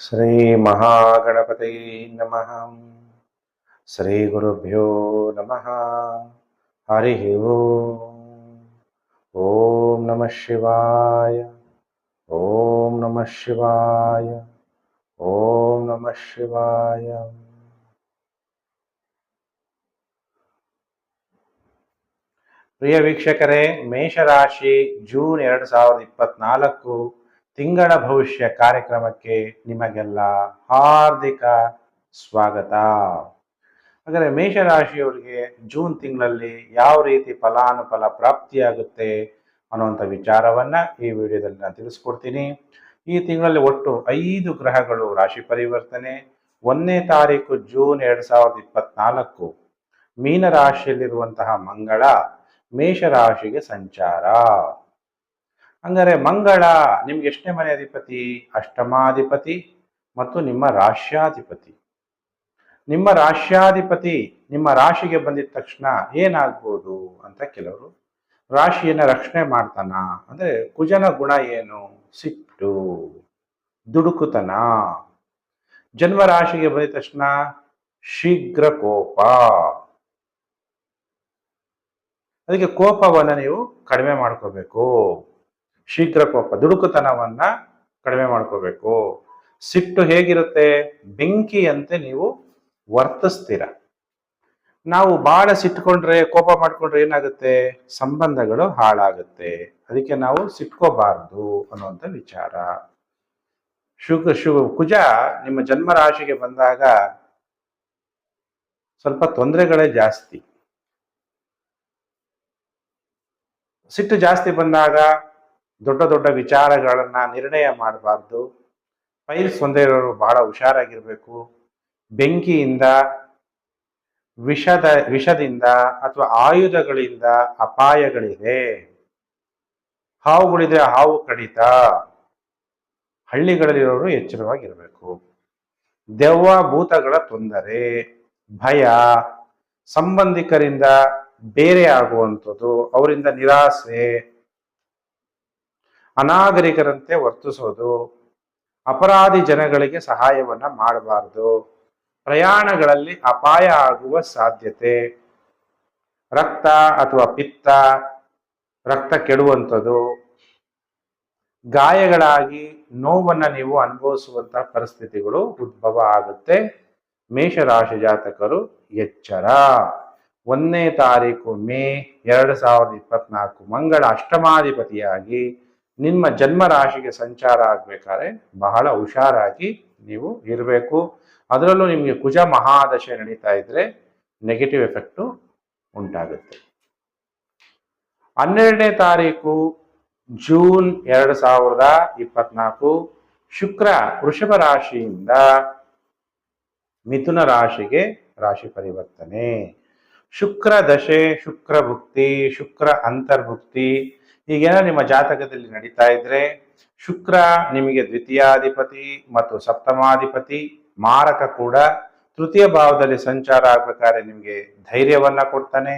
ಶ್ರೀ ಮಹಾಗಣಪತಯೇ ನಮಃ. ಶ್ರೀ ಗುರುಭ್ಯೋ ನಮಃ. ಹರಿ ಓಂ ನಮಃ ಶಿವಾಯ. ಓಂ ನಮಃ ಶಿವಾಯ. ಓಂ ನಮಃ ಶಿವಾಯ. ಪ್ರಿಯ ವೀಕ್ಷಕರೇ, ಮೇಷರಾಶಿ ಜೂನ್ ಎರಡು ಸಾವಿರದ ಇಪ್ಪತ್ನಾಲ್ಕು ತಿಂಗಳ ಭವಿಷ್ಯ ಕಾರ್ಯಕ್ರಮಕ್ಕೆ ನಿಮಗೆಲ್ಲ ಹಾರ್ದಿಕ ಸ್ವಾಗತ. ಹಾಗಾದರೆ ಮೇಷರಾಶಿಯವರಿಗೆ ಜೂನ್ ತಿಂಗಳಲ್ಲಿ ಯಾವ ರೀತಿ ಫಲಾನುಫಲ ಪ್ರಾಪ್ತಿಯಾಗುತ್ತೆ ಅನ್ನುವಂಥ ವಿಚಾರವನ್ನ ಈ ವಿಡಿಯೋದಲ್ಲಿ ನಾನು ತಿಳಿಸ್ಕೊಡ್ತೀನಿ. ಈ ತಿಂಗಳಲ್ಲಿ ಒಟ್ಟು ಐದು ಗ್ರಹಗಳು ರಾಶಿ ಪರಿವರ್ತನೆ. ಒಂದನೇ ತಾರೀಕು ಜೂನ್ ಎರಡು ಸಾವಿರದ ಇಪ್ಪತ್ನಾಲ್ಕು. ಮೀನರಾಶಿಯಲ್ಲಿರುವಂತಹ ಮಂಗಳ ಮೇಷರಾಶಿಗೆ ಸಂಚಾರ. ಹಂಗಾರೆ ಮಂಗಳ, ನಿಮ್ಗೆ ಎಷ್ಟನೇ ಮನೆ ಅಧಿಪತಿ? ಅಷ್ಟಮಾಧಿಪತಿ ಮತ್ತು ನಿಮ್ಮ ರಾಶ್ಯಾಧಿಪತಿ. ನಿಮ್ಮ ರಾಶ್ಯಾಧಿಪತಿ ನಿಮ್ಮ ರಾಶಿಗೆ ಬಂದಿದ ತಕ್ಷಣ ಏನಾಗ್ಬೋದು ಅಂತ ಕೆಲವರು ರಾಶಿಯನ್ನ ರಕ್ಷಣೆ ಮಾಡ್ತಾನ? ಅಂದ್ರೆ ಕುಜನ ಗುಣ ಏನು? ಸಿಟ್ಟು, ದುಡುಕುತನ. ಜನ್ಮ ರಾಶಿಗೆ ಬಂದಿದ ತಕ್ಷಣ ಶೀಘ್ರ ಕೋಪ. ಅದಕ್ಕೆ ಕೋಪವನ್ನ ನೀವು ಕಡಿಮೆ ಮಾಡ್ಕೋಬೇಕು. ಶೀಘ್ರ ಕೋಪ, ದುಡುಕುತನವನ್ನ ಕಡಿಮೆ ಮಾಡ್ಕೋಬೇಕು. ಸಿಟ್ಟು ಹೇಗಿರುತ್ತೆ? ಬೆಂಕಿಯಂತೆ ನೀವು ವರ್ತಿಸ್ತೀರ. ನಾವು ಬಹಳ ಸಿಟ್ಕೊಂಡ್ರೆ ಕೋಪ ಮಾಡ್ಕೊಂಡ್ರೆ ಏನಾಗುತ್ತೆ? ಸಂಬಂಧಗಳು ಹಾಳಾಗುತ್ತೆ. ಅದಕ್ಕೆ ನಾವು ಸಿಟ್ಕೋಬಾರ್ದು ಅನ್ನುವಂಥ ವಿಚಾರ. ಶುಗ ಶು, ಕುಜ ನಿಮ್ಮ ಜನ್ಮ ರಾಶಿಗೆ ಬಂದಾಗ ಸ್ವಲ್ಪ ತೊಂದರೆಗಳೇ ಜಾಸ್ತಿ. ಸಿಟ್ಟು ಜಾಸ್ತಿ ಬಂದಾಗ ದೊಡ್ಡ ದೊಡ್ಡ ವಿಚಾರಗಳನ್ನ ನಿರ್ಣಯ ಮಾಡಬಾರ್ದು. ಫೈಲ್ಸ್ ಒಂದೇ ಇರೋರು ಬಹಳ ಹುಷಾರಾಗಿರಬೇಕು. ಬೆಂಕಿಯಿಂದ, ವಿಷದ, ವಿಷದಿಂದ ಅಥವಾ ಆಯುಧಗಳಿಂದ ಅಪಾಯಗಳಿದೆ ಹಾವುಗಳಿದ್ರೆ ಹಾವು ಕಡಿತ. ಹಳ್ಳಿಗಳಲ್ಲಿರೋರು ಎಚ್ಚರವಾಗಿರಬೇಕು. ದೆವ್ವ, ಭೂತಗಳ ತೊಂದರೆ, ಭಯ, ಸಂಬಂಧಿಕರಿಂದ ಬೇರೆ ಆಗುವಂಥದ್ದು, ಅವರಿಂದ ನಿರಾಸೆ ಅನಾಗರಿಕರಂತೆ ವರ್ತಿಸೋದು. ಅಪರಾಧಿ ಜನಗಳಿಗೆ ಸಹಾಯವನ್ನ ಮಾಡಬಾರದು. ಪ್ರಯಾಣಗಳಲ್ಲಿ ಅಪಾಯ ಆಗುವ ಸಾಧ್ಯತೆ. ರಕ್ತ ಅಥವಾ ಪಿತ್ತ, ರಕ್ತ ಕೆಡುವಂಥದ್ದು. ಗಾಯಗಳಾಗಿ ನೋವನ್ನ ನೀವು ಅನುಭವಿಸುವಂತಹ ಪರಿಸ್ಥಿತಿಗಳು ಉದ್ಭವ ಆಗುತ್ತೆ. ಮೇಷರಾಶಿ ಜಾತಕರು ಎಚ್ಚರ. ಒಂದನೇ ತಾರೀಕು ಮೇ ಎರಡು ಸಾವಿರದ ಇಪ್ಪತ್ನಾಲ್ಕು ಮಂಗಳ ಅಷ್ಟಮಾಧಿಪತಿಯಾಗಿ ನಿಮ್ಮ ಜನ್ಮ ರಾಶಿಗೆ ಸಂಚಾರ ಆಗ್ಬೇಕಾದ್ರೆ ಬಹಳ ಹುಷಾರಾಗಿ ನೀವು ಇರಬೇಕು. ಅದರಲ್ಲೂ ನಿಮಗೆ ಕುಜ ಮಹಾದಶೆ ನಡೀತಾ ಇದ್ರೆ ನೆಗೆಟಿವ್ ಎಫೆಕ್ಟು ಉಂಟಾಗುತ್ತೆ. ಹನ್ನೆರಡನೇ ತಾರೀಕು ಜೂನ್ ಎರಡು ಸಾವಿರದ ಇಪ್ಪತ್ನಾಲ್ಕು, ಶುಕ್ರ ವೃಷಭ ರಾಶಿಯಿಂದ ಮಿಥುನ ರಾಶಿಗೆ ರಾಶಿ ಪರಿವರ್ತನೆ. ಶುಕ್ರ ದಶೆ, ಶುಕ್ರ ಭುಕ್ತಿ, ಶುಕ್ರ ಅಂತರ್ಭುಕ್ತಿ ಈಗೇನೋ ನಿಮ್ಮ ಜಾತಕದಲ್ಲಿ ನಡೀತಾ ಇದ್ರೆ ಶುಕ್ರ ನಿಮಗೆ ದ್ವಿತೀಯಾಧಿಪತಿ ಮತ್ತು ಸಪ್ತಮಾಧಿಪತಿ, ಮಾರಕ ಕೂಡ ತೃತೀಯ ಭಾವದಲ್ಲಿ ಸಂಚಾರ ಆಗ್ಬೇಕಾದ್ರೆ ನಿಮಗೆ ಧೈರ್ಯವನ್ನ ಕೊಡ್ತಾನೆ.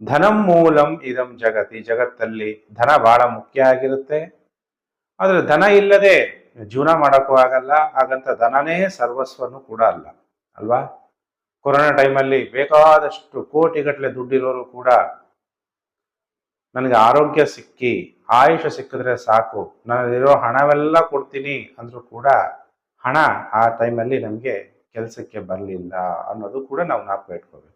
ಧನಂ ಮೂಲಂ ಇದಂ ಜಗತಿ ಜಗತ್ತಲ್ಲಿ ಧನ ಬಹಳ ಮುಖ್ಯ ಆಗಿರುತ್ತೆ. ಆದರೆ ಧನ ಇಲ್ಲದೆ ಜೀವನ ಮಾಡೋಕ್ಕೂ ಆಗಲ್ಲ, ಹಾಗಂತ ಧನನೇ ಸರ್ವಸ್ವನು ಕೂಡ ಅಲ್ಲ, ಅಲ್ವಾ? ಕೊರೋನಾ ಟೈಮಲ್ಲಿ ಬೇಕಾದಷ್ಟು ಕೋಟಿಗಟ್ಟಲೆ ದುಡ್ಡಿರೋರು ಕೂಡ ನನಗೆ ಆರೋಗ್ಯ ಸಿಕ್ಕಿ, ಆಯುಷ ಸಿಕ್ಕಿದ್ರೆ ಸಾಕು, ನನ್ನಲ್ಲಿರೋ ಹಣವೆಲ್ಲ ಕೊಡ್ತೀನಿ ಅಂದರೂ ಕೂಡ ಹಣ ಆ ಟೈಮಲ್ಲಿ ನಮಗೆ ಕೆಲಸಕ್ಕೆ ಬರಲಿಲ್ಲ ಅನ್ನೋದು ಕೂಡ ನಾವು ನಾಪ ಇಟ್ಕೋಬೇಕು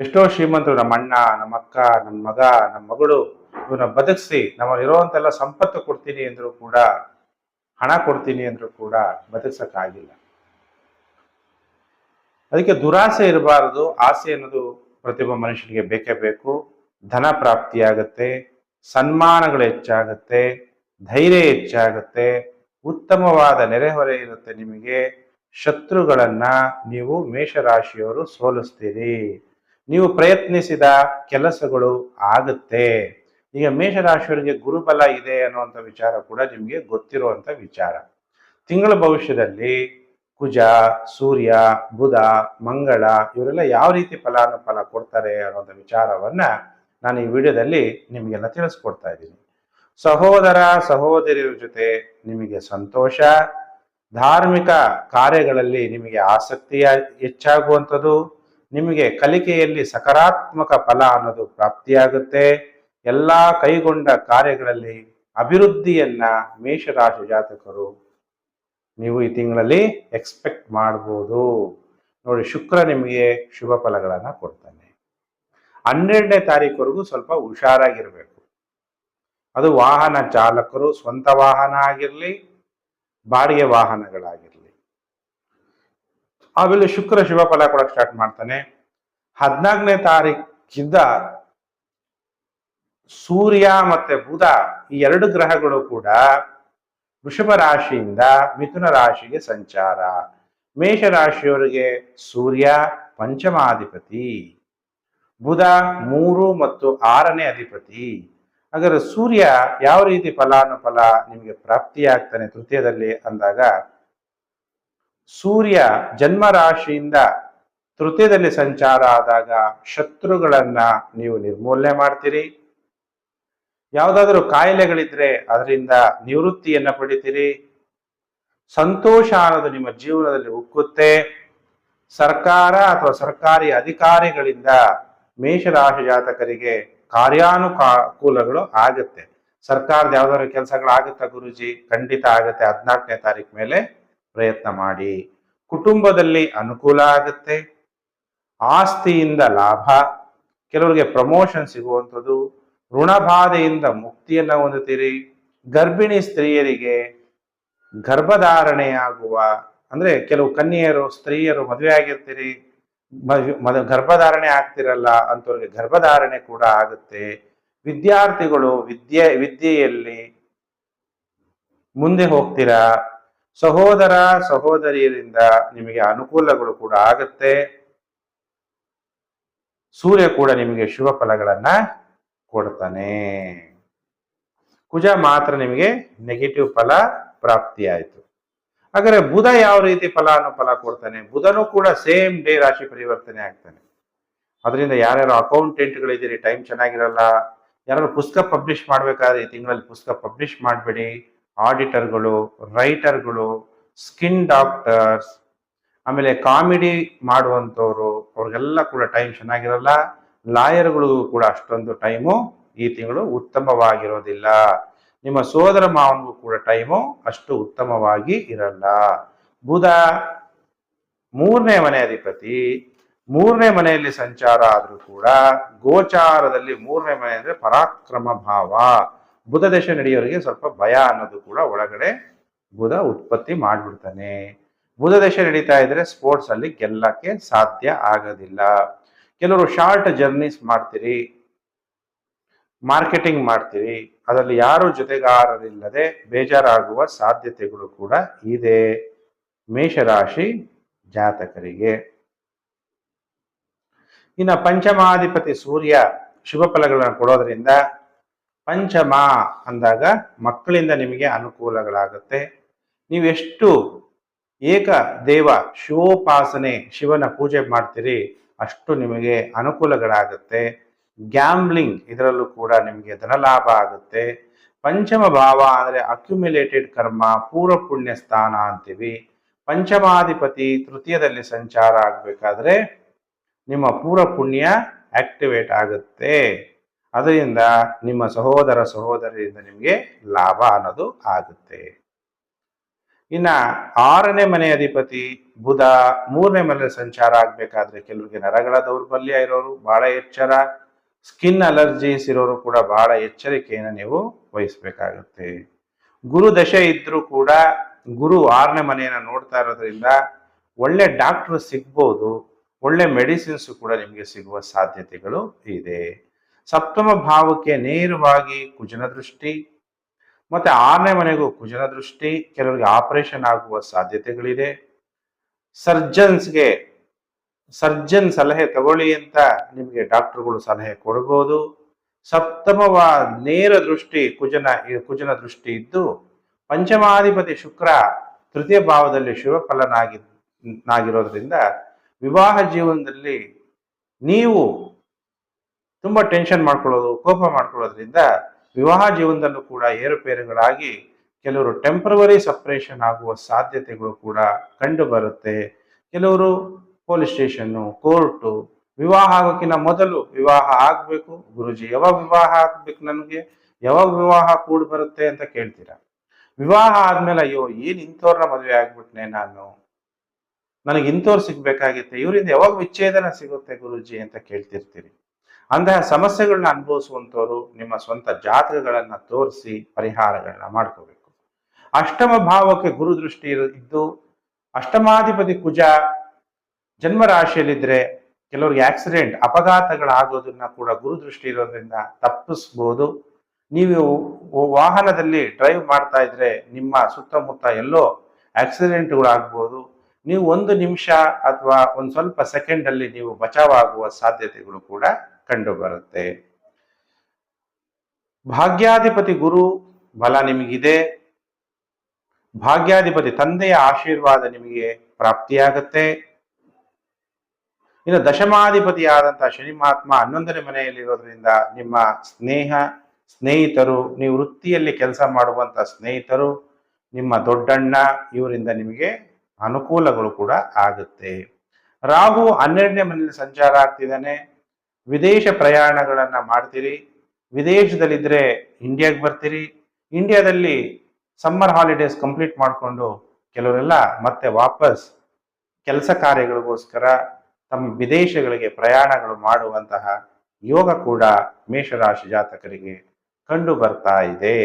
ಎಷ್ಟೋ ಶ್ರೀಮಂತರು ನಮ್ಮ ಅಣ್ಣ ನಮ್ಮ ಅಕ್ಕ ನಮ್ಮ ಮಗ ನಮ್ಮ ಮಗಳು ಇವನ್ನ ಬದುಕಿಸಿ, ನಮ್ಮಲ್ಲಿರುವಂತೆಲ್ಲ ಸಂಪತ್ತು ಕೊಡ್ತೀನಿ ಅಂದರೂ ಕೂಡ, ಹಣ ಕೊಡ್ತೀನಿ ಅಂದರೂ ಕೂಡ ಬದುಕ್ಸೋಕ್ಕಾಗಿಲ್ಲ. ಅದಕ್ಕೆ ದುರಾಸೆ ಇರಬಾರದು, ಆಸೆ ಅನ್ನೋದು ಪ್ರತಿಯೊಬ್ಬ ಮನುಷ್ಯನಿಗೆ ಬೇಕೇ ಬೇಕು. ಧನ ಪ್ರಾಪ್ತಿಯಾಗತ್ತೆ, ಸನ್ಮಾನಗಳು ಹೆಚ್ಚಾಗತ್ತೆ, ಧೈರ್ಯ ಹೆಚ್ಚಾಗತ್ತೆ, ಉತ್ತಮವಾದ ನೆರೆಹೊರೆ ಇರುತ್ತೆ ನಿಮಗೆ. ಶತ್ರುಗಳನ್ನ ನೀವು ಮೇಷರಾಶಿಯವರು ಸೋಲಿಸ್ತೀರಿ. ನೀವು ಪ್ರಯತ್ನಿಸಿದ ಕೆಲಸಗಳು ಆಗುತ್ತೆ. ಈಗ ಮೇಷರಾಶಿಯವರಿಗೆ ಗುರುಬಲ ಇದೆ ಅನ್ನುವಂಥ ವಿಚಾರ ಕೂಡ ನಿಮಗೆ ಗೊತ್ತಿರುವಂಥ ವಿಚಾರ. ತಿಂಗಳ ಭವಿಷ್ಯದಲ್ಲಿ ಕುಜ, ಸೂರ್ಯ, ಬುಧ, ಮಂಗಳ ಇವರೆಲ್ಲ ಯಾವ ರೀತಿ ಫಲಾನುಫಲ ಕೊಡ್ತಾರೆ ಅನ್ನೋಂಥ ವಿಚಾರವನ್ನ ನಾನು ಈ ವಿಡಿಯೋದಲ್ಲಿ ನಿಮಗೆಲ್ಲ ತಿಳಿಸ್ಕೊಡ್ತಾ ಇದ್ದೀನಿ. ಸಹೋದರ, ಸಹೋದರಿಯರ ಜೊತೆ ನಿಮಗೆ ಸಂತೋಷ, ಧಾರ್ಮಿಕ ಕಾರ್ಯಗಳಲ್ಲಿ ನಿಮಗೆ ಆಸಕ್ತಿಯ ಹೆಚ್ಚಾಗುವಂಥದ್ದು, ನಿಮಗೆ ಕಲಿಕೆಯಲ್ಲಿ ಸಕಾರಾತ್ಮಕ ಫಲ ಅನ್ನೋದು ಪ್ರಾಪ್ತಿಯಾಗುತ್ತೆ. ಎಲ್ಲ ಕೈಗೊಂಡ ಕಾರ್ಯಗಳಲ್ಲಿ ಅಭಿವೃದ್ಧಿಯನ್ನ ಮೇಷರಾಶಿ ಜಾತಕರು ನೀವು ಈ ತಿಂಗಳಲ್ಲಿ ಎಕ್ಸ್ಪೆಕ್ಟ್ ಮಾಡ್ಬೋದು. ನೋಡಿ, ಶುಕ್ರ ನಿಮಗೆ ಶುಭ ಫಲಗಳನ್ನು ಕೊಡ್ತಾನೆ. ಹನ್ನೆರಡನೇ ತಾರೀಕುವರೆಗೂ ಸ್ವಲ್ಪ ಹುಷಾರಾಗಿರಬೇಕು. ಅದು ವಾಹನ ಚಾಲಕರು, ಸ್ವಂತ ವಾಹನ ಆಗಿರಲಿ, ಬಾಡಿಗೆ ವಾಹನಗಳಾಗಿರಲಿ. ಆಮೇಲೆ ಶುಕ್ರ ಶುಭ ಫಲ ಕೊಡಕ್ಕೆ ಸ್ಟಾರ್ಟ್ ಮಾಡ್ತಾನೆ. ಹದಿನಾಲ್ಕನೇ ತಾರೀಕಿಂದ ಸೂರ್ಯ ಮತ್ತೆ ಬುಧ ಈ ಎರಡು ಗ್ರಹಗಳು ಕೂಡ ವೃಷಭ ರಾಶಿಯಿಂದ ಮಿಥುನ ರಾಶಿಗೆ ಸಂಚಾರ. ಮೇಷ ರಾಶಿಯವರಿಗೆ ಸೂರ್ಯ, ಪಂಚಮಾಧಿಪತಿ. ಬುಧ ಮೂರು ಮತ್ತು ಆರನೇ ಅಧಿಪತಿ. ಹಾಗಾದ್ರೆ ಸೂರ್ಯ ಯಾವ ರೀತಿ ಫಲಾನುಫಲ ನಿಮಗೆ ಪ್ರಾಪ್ತಿಯಾಗ್ತಾನೆ ತೃತೀಯದಲ್ಲಿ ಅಂದಾಗ, ಸೂರ್ಯ ಜನ್ಮ ರಾಶಿಯಿಂದ ತೃತೀಯದಲ್ಲಿ ಸಂಚಾರ ಆದಾಗ ಶತ್ರುಗಳನ್ನ ನೀವು ನಿರ್ಮೂಲನೆ ಮಾಡ್ತೀರಿ. ಯಾವುದಾದ್ರೂ ಕಾಯಿಲೆಗಳಿದ್ರೆ ಅದರಿಂದ ನಿವೃತ್ತಿಯನ್ನ ಪಡಿತೀರಿ. ಸಂತೋಷ ಅನ್ನೋದು ನಿಮ್ಮ ಜೀವನದಲ್ಲಿ ಉಕ್ಕುತ್ತೆ. ಸರ್ಕಾರ ಅಥವಾ ಸರ್ಕಾರಿ ಅಧಿಕಾರಿಗಳಿಂದ ಮೇಷರಾಶಿ ಜಾತಕರಿಗೆ ಕಾರ್ಯಾನುಕೂಲಗಳು ಆಗುತ್ತೆ. ಸರ್ಕಾರದ ಯಾವ್ದಾದ್ರು ಕೆಲಸಗಳು ಆಗುತ್ತಾ ಗುರುಜಿ? ಖಂಡಿತ ಆಗುತ್ತೆ. ಹದಿನಾಲ್ಕನೇ ತಾರೀಕು ಮೇಲೆ ಪ್ರಯತ್ನ ಮಾಡಿ. ಕುಟುಂಬದಲ್ಲಿ ಅನುಕೂಲ ಆಗುತ್ತೆ. ಆಸ್ತಿಯಿಂದ ಲಾಭ, ಕೆಲವರಿಗೆ ಪ್ರಮೋಷನ್ ಸಿಗುವಂಥದ್ದು, ಋಣಬಾಧೆಯಿಂದ ಮುಕ್ತಿಯನ್ನ ಹೊಂದುತ್ತೀರಿ. ಗರ್ಭಿಣಿ ಸ್ತ್ರೀಯರಿಗೆ ಗರ್ಭಧಾರಣೆಯಾಗುವ, ಅಂದ್ರೆ ಕೆಲವು ಕನ್ಯೆಯರು, ಸ್ತ್ರೀಯರು ಮದುವೆ ಆಗಿರ್ತೀರಿ. ಮದ್- ಗರ್ಭಧಾರಣೆ ಆಗ್ತಿರಲ್ಲ ಅಂತವ್ರಿಗೆ ಗರ್ಭಧಾರಣೆ ಕೂಡ ಆಗುತ್ತೆ. ವಿದ್ಯಾರ್ಥಿಗಳು ವಿದ್ಯೆ, ವಿದ್ಯೆಯಲ್ಲಿ ಮುಂದೆ ಹೋಗ್ತೀರಾ? ಸಹೋದರ, ಸಹೋದರಿಯರಿಂದ ನಿಮಗೆ ಅನುಕೂಲಗಳು ಕೂಡ ಆಗುತ್ತೆ. ಸೂರ್ಯ ಕೂಡ ನಿಮಗೆ ಶುಭ ಫಲಗಳನ್ನ ಕೊಡ್ತಾನೆ. ಕುಜ ಮಾತ್ರ ನಿಮಗೆ ನೆಗೆಟಿವ್ ಫಲ ಪ್ರಾಪ್ತಿಯಾಯಿತು. ಹಾಗಾದ್ರೆ ಬುಧ ಯಾವ ರೀತಿ ಫಲಾನುಫಲ ಕೊಡ್ತಾನೆ? ಬುಧನು ಕೂಡ ಸೇಮ್ ಡೇ ರಾಶಿ ಪರಿವರ್ತನೆ ಆಗ್ತಾನೆ. ಅದರಿಂದ ಯಾರ್ಯಾರು ಅಕೌಂಟೆಂಟ್ಗಳಿದ್ದೀರಿ ಟೈಮ್ ಚೆನ್ನಾಗಿರಲ್ಲ ಯಾರು ಪುಸ್ತಕ ಪಬ್ಲಿಷ್ ಮಾಡ್ಬೇಕಾದ್ರೆ ಈ ತಿಂಗಳಲ್ಲಿ ಪುಸ್ತಕ ಪಬ್ಲಿಷ್ ಮಾಡಬೇಡಿ. ಆಡಿಟರ್ಗಳು ರೈಟರ್ಗಳು ಸ್ಕಿನ್ ಡಾಕ್ಟರ್ಸ್ ಆಮೇಲೆ ಕಾಮಿಡಿ ಮಾಡುವಂಥವ್ರು, ಅವ್ರಿಗೆಲ್ಲ ಕೂಡ ಟೈಮ್ ಚೆನ್ನಾಗಿರಲ್ಲ. ಲಾಯರ್ಗಳಿಗೂ ಕೂಡ ಅಷ್ಟೊಂದು ಟೈಮು ಈ ತಿಂಗಳು ಉತ್ತಮವಾಗಿರೋದಿಲ್ಲ. ನಿಮ್ಮ ಸೋದರ ಮಾವನಿಗೂ ಕೂಡ ಟೈಮು ಅಷ್ಟು ಉತ್ತಮವಾಗಿ ಇರಲ್ಲ. ಬುಧ, ಮೂರನೇ ಮನೆ ಅಧಿಪತಿ, ಮೂರನೇ ಮನೆಯಲ್ಲಿ ಸಂಚಾರ ಆದರೂ ಕೂಡ ಗೋಚಾರದಲ್ಲಿ ಮೂರನೇ ಮನೆ ಅಂದರೆ ಪರಾಕ್ರಮ ಭಾವ. ಬುಧ ದೇಶ ನಡೆಯೋರಿಗೆ ಸ್ವಲ್ಪ ಭಯ ಅನ್ನೋದು ಕೂಡ ಒಳಗಡೆ ಬುಧ ಉತ್ಪತ್ತಿ ಮಾಡಿಬಿಡ್ತಾನೆ. ಬುಧ ದೇಶ ನಡೀತಾ ಇದ್ರೆ ಸ್ಪೋರ್ಟ್ಸ್ ಅಲ್ಲಿ ಗೆಲ್ಲಕ್ಕೆ ಸಾಧ್ಯ ಆಗೋದಿಲ್ಲ. ಕೆಲವರು ಶಾರ್ಟ್ ಜರ್ನೀಸ್ ಮಾಡ್ತೀರಿ. ಮಾರ್ಕೆಟಿಂಗ್ ಮಾಡ್ತೀರಿ ಅದರಲ್ಲಿ ಯಾರು ಜೊತೆಗಾರರಿಲ್ಲದೆ ಬೇಜಾರಾಗುವ ಸಾಧ್ಯತೆಗಳು ಕೂಡ ಇದೆ. ಮೇಷರಾಶಿ ಜಾತಕರಿಗೆ. ಇನ್ನು ಪಂಚಮಾಧಿಪತಿ ಸೂರ್ಯ ಶುಭ ಫಲಗಳನ್ನು ಕೊಡೋದ್ರಿಂದ ಪಂಚಮ ಅಂದಾಗ ಮಕ್ಕಳಿಂದ ನಿಮಗೆ ಅನುಕೂಲಗಳಾಗುತ್ತೆ. ನೀವೆಷ್ಟು ಏಕ ದೇವ ಶಿವೋಪಾಸನೆ ಶಿವನ ಪೂಜೆ ಮಾಡ್ತೀರಿ ಅಷ್ಟು ನಿಮಗೆ ಅನುಕೂಲಗಳಾಗುತ್ತೆ. ಗ್ಯಾಮ್ಲಿಂಗ್ ಇದರಲ್ಲೂ ಕೂಡ ನಿಮಗೆ ಧನಲಾಭ ಆಗುತ್ತೆ. ಪಂಚಮ ಭಾವ ಅಂದರೆ ಅಕ್ಯುಮಿಲೇಟೆಡ್ ಕರ್ಮ ಪೂರ್ವ ಪುಣ್ಯ ಸ್ಥಾನ ಅಂತೀವಿ. ಪಂಚಮಾಧಿಪತಿ ತೃತೀಯದಲ್ಲಿ ಸಂಚಾರ ಆಗಬೇಕಾದ್ರೆ ನಿಮ್ಮ ಪೂರ್ವ ಪುಣ್ಯ ಆಕ್ಟಿವೇಟ್ ಆಗುತ್ತೆ. ಅದರಿಂದ ನಿಮ್ಮ ಸಹೋದರ ಸಹೋದರಿಯಿಂದ ನಿಮಗೆ ಲಾಭ ಅನ್ನೋದು ಆಗುತ್ತೆ. ಇನ್ನ ಆರನೇ ಮನೆ ಅಧಿಪತಿ ಬುಧ ಮೂರನೇ ಮನೆ ಸಂಚಾರ ಆಗ್ಬೇಕಾದ್ರೆ ಕೆಲವರಿಗೆ ನರಗಳ ದೌರ್ಬಲ್ಯ ಇರೋರು ಬಹಳ ಎಚ್ಚರ. ಸ್ಕಿನ್ ಅಲರ್ಜೀಸ್ ಇರೋರು ಕೂಡ ಬಹಳ ಎಚ್ಚರಿಕೆಯನ್ನು ನೀವು ವಹಿಸಬೇಕಾಗುತ್ತೆ. ಗುರು ದಶೆ ಇದ್ರೂ ಕೂಡ ಗುರು ಆರನೇ ಮನೆಯನ್ನು ನೋಡ್ತಾ ಇರೋದ್ರಿಂದ ಒಳ್ಳೆ ಡಾಕ್ಟರ್ ಸಿಗ್ಬೋದು, ಒಳ್ಳೆ ಮೆಡಿಸಿನ್ಸ್ ಕೂಡ ನಿಮಗೆ ಸಿಗುವ ಸಾಧ್ಯತೆಗಳು ಇದೆ. ಸಪ್ತಮ ಭಾವಕ್ಕೆ ನೇರವಾಗಿ ಕುಜನ ದೃಷ್ಟಿ, ಮತ್ತೆ ಆರನೇ ಮನೆಗೂ ಕುಜನ ದೃಷ್ಟಿ, ಕೆಲವರಿಗೆ ಆಪರೇಷನ್ ಆಗುವ ಸಾಧ್ಯತೆಗಳಿದೆ. ಸರ್ಜನ್ಸ್ಗೆ ಸರ್ಜನ್ ಸಲಹೆ ತಗೊಳ್ಳಿ ಅಂತ ನಿಮಗೆ ಡಾಕ್ಟರ್ಗಳು ಸಲಹೆ ಕೊಡ್ಬೋದು. ಸಪ್ತಮವ ನೇರ ದೃಷ್ಟಿ ಕುಜನ ಕುಜನ ದೃಷ್ಟಿ ಇದ್ದು, ಪಂಚಮಾಧಿಪತಿ ಶುಕ್ರ ತೃತೀಯ ಭಾವದಲ್ಲಿ ಶುಭ ಫಲನಾಗಿ ನಾಗಿರೋದ್ರಿಂದ ವಿವಾಹ ಜೀವನದಲ್ಲಿ ನೀವು ತುಂಬಾ ಟೆನ್ಷನ್ ಮಾಡ್ಕೊಳ್ಳೋದು, ಕೋಪ ಮಾಡ್ಕೊಳ್ಳೋದ್ರಿಂದ ವಿವಾಹ ಜೀವನದಲ್ಲೂ ಕೂಡ ಏರುಪೇರುಗಳಾಗಿ ಕೆಲವರು ಟೆಂಪ್ರವರಿ ಸಪ್ರೇಷನ್ ಆಗುವ ಸಾಧ್ಯತೆಗಳು ಕೂಡ ಕಂಡು ಬರುತ್ತೆ. ಕೆಲವರು ಪೊಲೀಸ್ ಸ್ಟೇಷನ್ನು, ಕೋರ್ಟು, ವಿವಾಹ ಆಗೋಕ್ಕಿಂತ ಮೊದಲು ವಿವಾಹ ಆಗಬೇಕು. ಗುರುಜಿ, ಯಾವಾಗ ವಿವಾಹ ಆಗ್ಬೇಕು ನನಗೆ? ಯಾವಾಗ ವಿವಾಹ ಕೂಡಿ ಬರುತ್ತೆ ಅಂತ ಕೇಳ್ತೀರಾ? ವಿವಾಹ ಆದ್ಮೇಲೆ ಅಯ್ಯೋ, ಏನ್ ಇಂಥವ್ರನ್ನ ಮದುವೆ ಆಗ್ಬಿಟ್ನೆ ನಾನು? ನನಗೆ ಇಂಥವ್ರು ಸಿಗ್ಬೇಕಾಗಿತ್ತೆ. ಇವರಿಂದ ಯಾವಾಗ ವಿಚ್ಛೇದನ ಸಿಗುತ್ತೆ ಗುರುಜಿ ಅಂತ ಕೇಳ್ತಿರ್ತೀರಿ. ಅಂತಹ ಸಮಸ್ಯೆಗಳನ್ನ ಅನುಭವಿಸುವಂಥವ್ರು ನಿಮ್ಮ ಸ್ವಂತ ಜಾತಕಗಳನ್ನ ತೋರಿಸಿ ಪರಿಹಾರಗಳನ್ನ ಮಾಡ್ಕೋಬೇಕು. ಅಷ್ಟಮ ಭಾವಕ್ಕೆ ಗುರು ದೃಷ್ಟಿ ಇದ್ದು ಅಷ್ಟಮಾಧಿಪತಿ ಕುಜ ಜನ್ಮ ರಾಶಿಯಲ್ಲಿದ್ರೆ ಕೆಲವ್ರಿಗೆ ಆಕ್ಸಿಡೆಂಟ್ ಅಪಘಾತಗಳಾಗೋದನ್ನ ಕೂಡ ಗುರು ದೃಷ್ಟಿ ಇರೋದ್ರಿಂದ ತಪ್ಪಿಸ್ಬೋದು. ನೀವು ವಾಹನದಲ್ಲಿ ಡ್ರೈವ್ ಮಾಡ್ತಾ ಇದ್ರೆ ನಿಮ್ಮ ಸುತ್ತಮುತ್ತ ಎಲ್ಲೋ ಆಕ್ಸಿಡೆಂಟ್ಗಳಾಗ್ಬೋದು ನೀವು ಒಂದು ನಿಮಿಷ ಅಥವಾ ಒಂದು ಸ್ವಲ್ಪ ಸೆಕೆಂಡ್ ಅಲ್ಲಿ ನೀವು ಬಚಾವಾಗುವ ಸಾಧ್ಯತೆಗಳು ಕೂಡ ಕಂಡು ಬರುತ್ತೆ ಭಾಗ್ಯಾಧಿಪತಿ ಗುರು ಬಲ ನಿಮಗಿದೆ. ಭಾಗ್ಯಾಧಿಪತಿ ತಂದೆಯ ಆಶೀರ್ವಾದ ನಿಮಗೆ ಪ್ರಾಪ್ತಿಯಾಗತ್ತೆ. ಇನ್ನು ದಶಮಾಧಿಪತಿಯಾದಂತಹ ಶನಿ ಮಹಾತ್ಮ ಹನ್ನೊಂದನೇ ಮನೆಯಲ್ಲಿರೋದ್ರಿಂದ ನಿಮ್ಮ ಸ್ನೇಹ, ಸ್ನೇಹಿತರು, ನೀವು ವೃತ್ತಿಯಲ್ಲಿ ಕೆಲಸ ಮಾಡುವಂತ ಸ್ನೇಹಿತರು, ನಿಮ್ಮ ದೊಡ್ಡಣ್ಣ, ಇವರಿಂದ ನಿಮಗೆ ಅನುಕೂಲಗಳು ಕೂಡ ಆಗುತ್ತೆ. ರಾಹು ಹನ್ನೆರಡನೇ ಮನೆಯಲ್ಲಿ ಸಂಚಾರ ಆಗ್ತಿದ್ದಾನೆ. ವಿದೇಶ ಪ್ರಯಾಣಗಳನ್ನು ಮಾಡ್ತೀರಿ. ವಿದೇಶದಲ್ಲಿದ್ದರೆ ಇಂಡಿಯಾಗೆ ಬರ್ತೀರಿ. ಇಂಡಿಯಾದಲ್ಲಿ ಸಮ್ಮರ್ ಹಾಲಿಡೇಸ್ ಕಂಪ್ಲೀಟ್ ಮಾಡಿಕೊಂಡು ಕೆಲವರೆಲ್ಲ ಮತ್ತೆ ವಾಪಸ್ ಕೆಲಸ ಕಾರ್ಯಗಳಿಗೋಸ್ಕರ ತಮ್ಮ ವಿದೇಶಗಳಿಗೆ ಪ್ರಯಾಣಗಳು ಮಾಡುವಂತಹ ಯೋಗ ಕೂಡ ಮೇಷರಾಶಿ ಜಾತಕರಿಗೆ ಕಂಡು ಬರ್ತಾ ಇದೆ.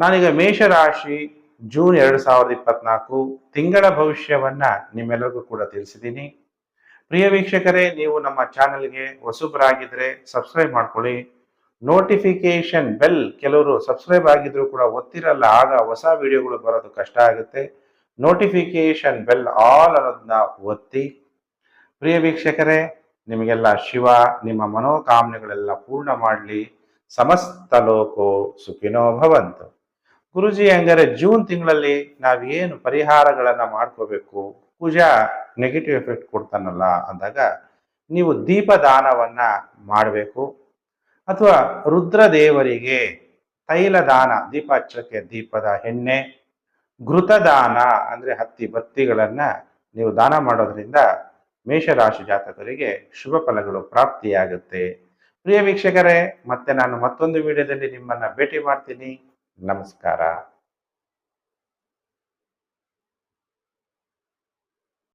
ನಾನೀಗ ಮೇಷರಾಶಿ ಜೂನ್ ಎರಡು ಸಾವಿರದ ಇಪ್ಪತ್ನಾಲ್ಕು ತಿಂಗಳ ಭವಿಷ್ಯವನ್ನ ನಿಮ್ಮೆಲ್ಲರಿಗೂ ಕೂಡ ತಿಳಿಸಿದ್ದೀನಿ. ಪ್ರಿಯ ವೀಕ್ಷಕರೇ, ನೀವು ನಮ್ಮ ಚಾನೆಲ್ಗೆ ಹೊಸಬರಾಗಿದ್ರೆ ಸಬ್ಸ್ಕ್ರೈಬ್ ಮಾಡ್ಕೊಳ್ಳಿ. ನೋಟಿಫಿಕೇಶನ್ ಬೆಲ್, ಕೆಲವರು ಸಬ್ಸ್ಕ್ರೈಬ್ ಆಗಿದ್ರು ಕೂಡ ಒತ್ತಿರಲ್ಲ, ಆಗ ಹೊಸ ವಿಡಿಯೋಗಳು ಬರೋದು ಕಷ್ಟ ಆಗುತ್ತೆ. ನೋಟಿಫಿಕೇಶನ್ ಬೆಲ್ ಆಲ್ ಅನ್ನೋದನ್ನ ಒತ್ತಿ. ಪ್ರಿಯ ವೀಕ್ಷಕರೇ, ನಿಮಗೆಲ್ಲ ಶಿವ, ನಿಮ್ಮ ಮನೋಕಾಮನೆಗಳೆಲ್ಲ ಪೂರ್ಣ ಮಾಡಲಿ. ಸಮಸ್ತ ಲೋಕೋ ಸುಖಿನೋ ಭವಂತು. ಗುರುಜಿ, ಹಂಗಾರೆ ಜೂನ್ ತಿಂಗಳಲ್ಲಿ ನಾವೇನು ಪರಿಹಾರಗಳನ್ನು ಮಾಡ್ಕೋಬೇಕು? ಪೂಜಾ ನೆಗೆಟಿವ್ ಎಫೆಕ್ಟ್ ಕೊಡ್ತಾನಲ್ಲ, ಅಂದಾಗ ನೀವು ದೀಪದಾನವನ್ನ ಮಾಡಬೇಕು. ಅಥವಾ ರುದ್ರದೇವರಿಗೆ ತೈಲ ದಾನ ದೀಪ ಹಚ್ಚಕ್ಕೆ ದೀಪದ ಎಣ್ಣೆ ಘೃತದಾನ ಅಂದ್ರೆ ಹತ್ತಿ ಬತ್ತಿಗಳನ್ನ ನೀವು ದಾನ ಮಾಡೋದ್ರಿಂದ ಮೇಷರಾಶಿ ಜಾತಕರಿಗೆ ಶುಭ ಫಲಗಳು ಪ್ರಾಪ್ತಿಯಾಗುತ್ತೆ. ಪ್ರಿಯ ವೀಕ್ಷಕರೇ, ಮತ್ತೆ ನಾನು ಮತ್ತೊಂದು ವಿಡಿಯೋದಲ್ಲಿ ನಿಮ್ಮನ್ನ ಭೇಟಿ ಮಾಡ್ತೀನಿ. ನಮಸ್ಕಾರ.